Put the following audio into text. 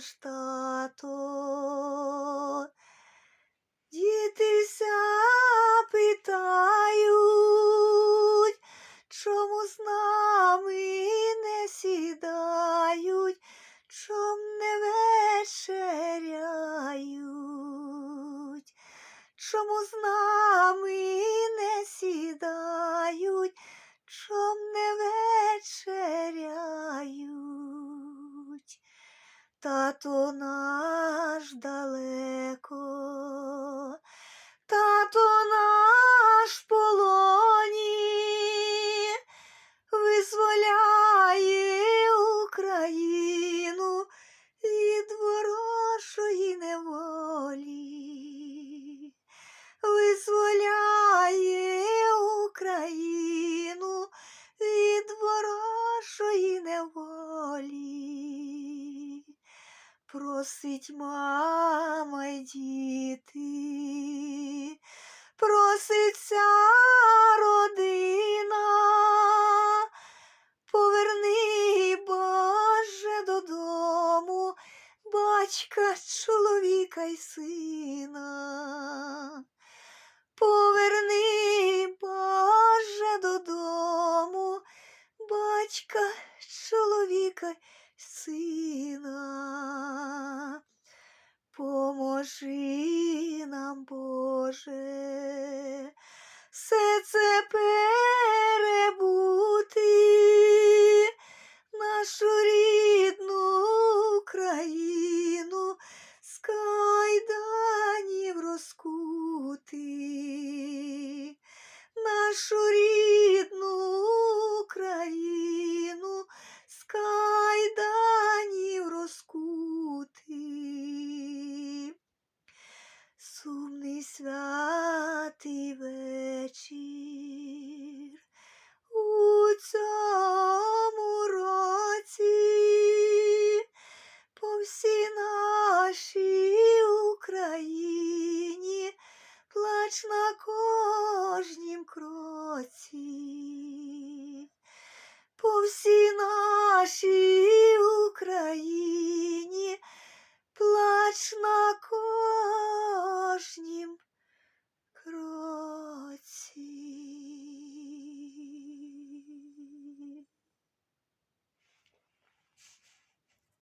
наш тато? Дітися питають, чому з нами не сідають, чом не вечеряють, чому з нами не сідають, чом неволі. Просить мама й діти, проситься родина, поверни, Боже, додому, батька, чоловіка й сина. Поверни, Боже, додому, батька, сина. Поможи нам, Боже, все це на кожнім кроці.